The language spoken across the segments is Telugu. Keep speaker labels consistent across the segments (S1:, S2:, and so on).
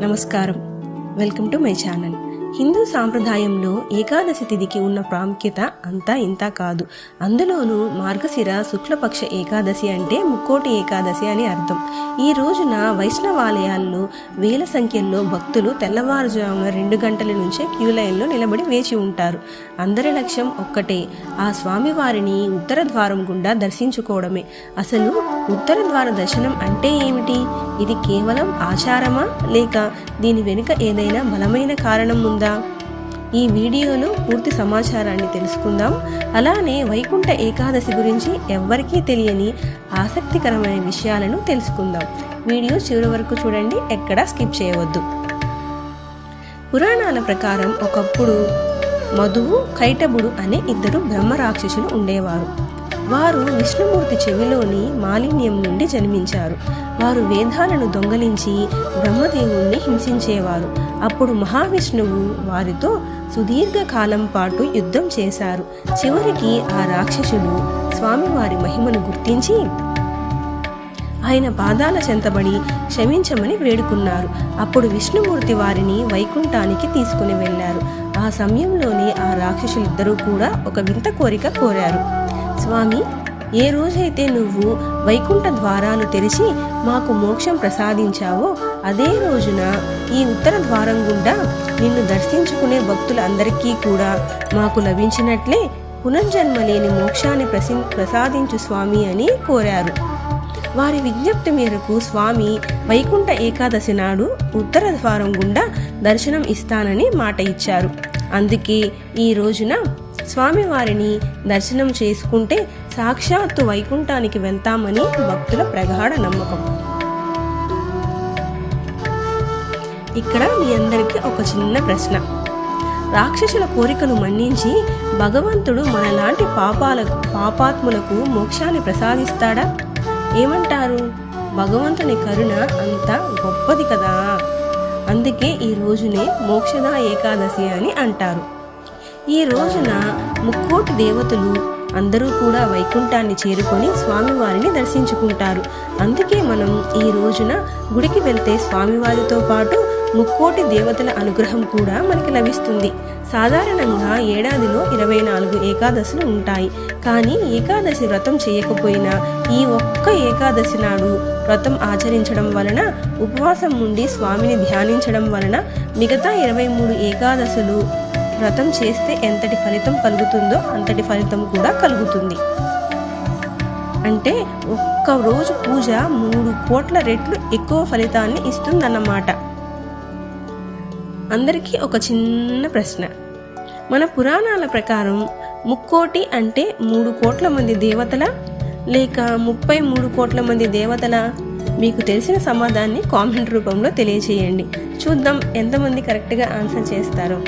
S1: నమస్కారం. Welcome to my channel. Hindu సాంప్రదాయంలో ఏకాదశి తిథికి ఉన్న ప్రాముఖ్యత అంతా ఇంత కాదు. అందులోనూ మార్గశిర శుక్లపక్ష ఏకాదశి అంటే ముక్కోటి ఏకాదశి అని అర్థం. ఈ రోజున వైష్ణవాలయాల్లో వేల సంఖ్యలో భక్తులు తెల్లవారుజామున రెండు గంటల నుంచే క్యూ లైన్లో నిలబడి వేచి ఉంటారు. అందరి లక్ష్యం ఒక్కటే ఆ స్వామివారిని ఉత్తర ద్వారం గుండా దర్శించుకోవడమే. అసలు ఉత్తర ద్వార దర్శనం అంటే ఏమిటి? ఇది కేవలం ఆచారమా? లేక దీని వెనుక ఏదైనా బలమైన కారణం ఉందా? ఈ వీడియోలో పూర్తి సమాచారాన్ని తెలుసుకుందాం. అలానే వైకుంఠ ఏకాదశి గురించి ఎవ్వరికీ తెలియని ఆసక్తికరమైన విషయాలను తెలుసుకుందాం. వీడియో చివరి వరకు చూడండి ఎక్కడా స్కిప్ చేయవద్దు. పురాణాల ప్రకారం ఒకప్పుడు మధువు కైటబుడు అనే ఇద్దరు బ్రహ్మ రాక్షసులు ఉండేవారు. వారు విష్ణుమూర్తి చెవిలోని మాలిన్యం నుండి జన్మించారు. వారు వేదాలను దొంగలించి బ్రహ్మదేవుణ్ణి హింసించేవారు. అప్పుడు మహావిష్ణువు వారితో సుదీర్ఘ కాలం పాటు యుద్ధం చేశారు. చివరికి ఆ రాక్షసులు స్వామివారి మహిమను గుర్తించి ఆయన పాదాల చెంతబడి క్షమించమని వేడుకున్నారు. అప్పుడు విష్ణుమూర్తి వారిని వైకుంఠానికి తీసుకుని వెళ్ళారు ఆ సమయంలోనే ఆ రాక్షసులిద్దరూ కూడా ఒక వింత కోరిక కోరారు. స్వామి ఏ రోజైతే నువ్వు వైకుంఠ ద్వారాలు తెరిచి మాకు మోక్షం ప్రసాదించావో అదే రోజున ఈ ఉత్తర ద్వారం గుండా నిన్ను దర్శించుకునే భక్తులందరికీ కూడా మాకు లభించినట్లే పునర్జన్మ లేని మోక్షాన్ని ప్రసి ప్రసాదించు స్వామి అని కోరారు. వారి విజ్ఞప్తి మేరకు స్వామి వైకుంఠ ఏకాదశి నాడు ఉత్తర ద్వారం గుండా దర్శనం ఇస్తానని మాట ఇచ్చారు. అందుకే ఈ రోజున స్వామివారిని దర్శనం చేసుకుంటే సాక్షాత్తు వైకుంఠానికి వెళ్తామని భక్తుల ప్రగాఢ నమ్మకం. ఇక్కడ మీ అందరికీ ఒక చిన్న ప్రశ్న. రాక్షసుల కోరికను మన్నించి భగవంతుడు మనలాంటి పాపాలకు పాపాత్ములకు మోక్షాన్ని ప్రసాదిస్తాడా? ఏమంటారు? భగవంతుని కరుణ అంత గొప్పది కదా. అందుకే ఈ రోజునే మోక్షదా ఏకాదశి అని అంటారు. ఈ రోజున ముక్కోటి దేవతలు అందరూ కూడా వైకుంఠాన్ని చేరుకొని స్వామివారిని దర్శించుకుంటారు. అందుకే మనం ఈ రోజున గుడికి వెళ్తే స్వామివారితో పాటు ముక్కోటి దేవతల అనుగ్రహం కూడా మనకి లభిస్తుంది. సాధారణంగా ఏడాదిలో ఇరవై నాలుగు ఏకాదశులు ఉంటాయి. కానీ ఏకాదశి వ్రతం చేయకపోయినా ఈ ఒక్క ఏకాదశి నాడు వ్రతం ఆచరించడం వలన ఉపవాసం నుండి స్వామిని ధ్యానించడం వలన మిగతా ఇరవై మూడు ఏకాదశులు వ్రతం చేస్తే ఎంతటి ఫలితం కలుగుతుందో అంతటి ఫలితం కూడా కలుగుతుంది. అంటే ఒక్క రోజు పూజ మూడు కోట్ల రెట్లు ఎక్కువ ఫలితాన్ని ఇస్తుందన్నమాట. అందరికీ ఒక చిన్న ప్రశ్న. మన పురాణాల ప్రకారం ముక్కోటి అంటే మూడు కోట్ల మంది దేవతల లేక ముప్పై మూడు కోట్ల మంది దేవతల? మీకు తెలిసిన సమాధాన్ని కామెంట్ రూపంలో తెలియజేయండి చూద్దాం ఎంతమంది కరెక్ట్గా ఆన్సర్ చేస్తారో.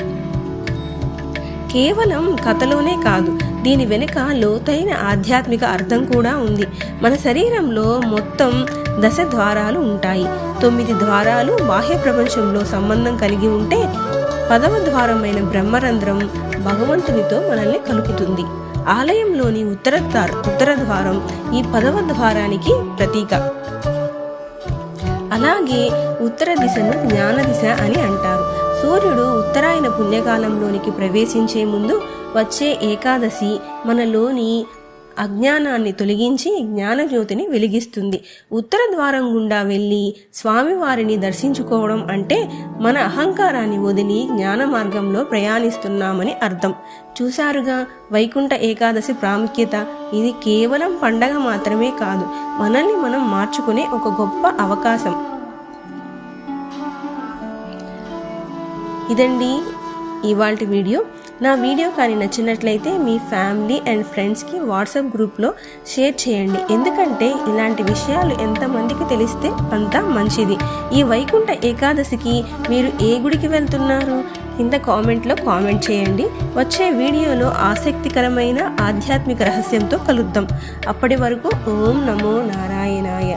S1: కేవలం కథలోనే కాదు దీని వెనుక లోతైన ఆధ్యాత్మిక అర్థం కూడా ఉంది. మన శరీరంలో మొత్తం దశ ద్వారాలు ఉంటాయి. తొమ్మిది ద్వారాలు బాహ్య ప్రపంచంలో సంబంధం కలిగి ఉంటే పదవ ద్వారమైన బ్రహ్మరంధ్రం భగవంతునితో మనల్ని కలుపుతుంది. ఆలయంలోని ఉత్తర ఉత్తర ద్వారం ఈ పదవ ద్వారానికి ప్రతీక. అలాగే ఉత్తర దిశను జ్ఞాన దిశ అని అంటారు. సూర్యుడు ఉత్తరాయణ పుణ్యకాలంలోనికి ప్రవేశించే ముందు వచ్చే ఏకాదశి మనలోని అజ్ఞానాన్ని తొలగించి జ్ఞానజ్యోతిని వెలిగిస్తుంది. ఉత్తర ద్వారం గుండా వెళ్ళి స్వామివారిని దర్శించుకోవడం అంటే మన అహంకారాన్ని వదిలి జ్ఞాన మార్గంలో ప్రయాణిస్తున్నామని అర్థం. చూశారుగా వైకుంఠ ఏకాదశి ప్రాముఖ్యత. ఇది కేవలం పండగ మాత్రమే కాదు మనల్ని మనం మార్చుకునే ఒక గొప్ప అవకాశం. ఇదండి ఇవాళ వీడియో. నా వీడియో కానీ నచ్చినట్లయితే మీ ఫ్యామిలీ అండ్ ఫ్రెండ్స్కి వాట్సాప్ గ్రూప్లో షేర్ చేయండి. ఎందుకంటే ఇలాంటి విషయాలు ఎంతమందికి తెలిస్తే అంత మంచిది. ఈ వైకుంఠ ఏకాదశికి మీరు ఏ గుడికి వెళ్తున్నారు? కింద కామెంట్లో కామెంట్ చేయండి. వచ్చే వీడియోలో ఆసక్తికరమైన ఆధ్యాత్మిక రహస్యంతో కలుద్దాం. అప్పటి వరకు ఓం నమో నారాయణాయ.